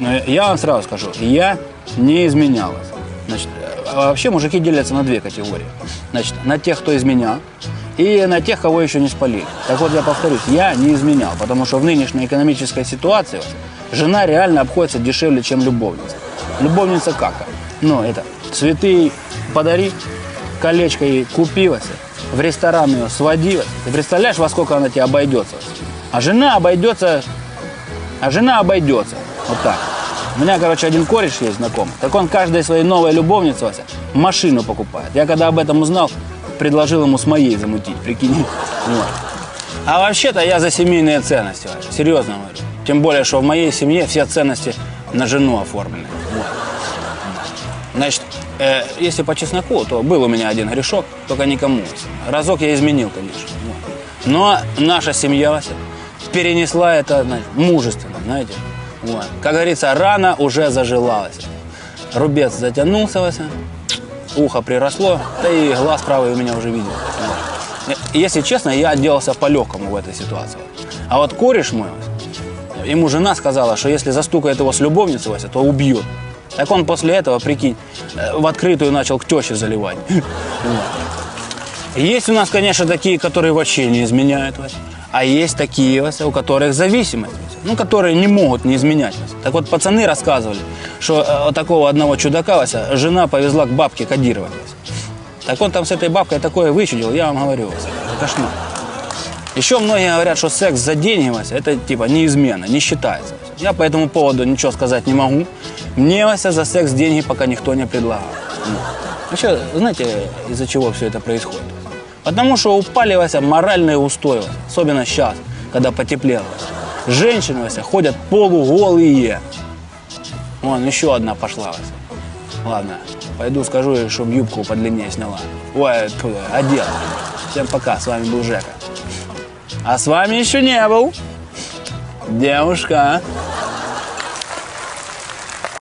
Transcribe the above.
Я вам сразу скажу, я не изменял. Значит, а вообще мужики делятся на две категории. Значит, на тех, кто изменял, и на тех, кого еще не спалили. Так вот, я повторюсь, я не изменял, потому что в нынешней экономической ситуации жена реально обходится дешевле, чем любовница. Любовница как? Ну, это цветы подари, колечко ей купилось, в ресторан ее сводилась. Ты представляешь, во сколько она тебе обойдется? А жена обойдется, а жена обойдется. Вот так. У меня, короче, один кореш есть знакомый. Так он каждой своей новой любовнице Вася, машину покупает. Я когда об этом узнал, предложил ему с моей замутить, прикинь. Вот. А вообще-то я за семейные ценности, Вася, серьезно говорю. Тем более, что в моей семье все ценности на жену оформлены. Вот. Значит, э, если по чесноку, то был у меня один грешок, только никому. Разок я изменил, конечно. Вот. Но наша семья Вася, перенесла это знаете, мужественно, знаете. Вот. Как говорится, рана уже зажилалась. Рубец затянулся, ухо приросло, да и глаз правый у меня уже видел. Если честно, я отделался по-легкому в этой ситуации. А вот кореш мой, ему жена сказала, что если застукает его с любовницей, Вася, то убьет. Так он после этого, прикинь, э, в открытую начал к теще заливать. Есть у нас, конечно, такие, которые вообще не изменяют, Вася. А есть такие, у которых зависимость, ну, которые не могут не изменять. Так вот, пацаны рассказывали, что э, такого одного чудака, жена повезла к бабке кодировать. Так он там с этой бабкой такое вычудил, я вам говорю, кошмар. Еще многие говорят, что секс за деньги, Вася, это типа неизменно, не считается. Я по этому поводу ничего сказать не могу. Мне, Вася, за секс деньги пока никто не предлагал. Ну. Вообще, знаете, из-за чего все это происходит? Потому что упали, Вася, моральные устои, особенно сейчас, когда потеплело. Женщины, Вася, ходят полуголые. Вон, еще одна пошла, Вася. Ладно, пойду скажу ей, чтобы юбку подлиннее сняла. Ой, тьфу, одела. Всем пока, с вами был Жека. А с вами еще не был. Девушка.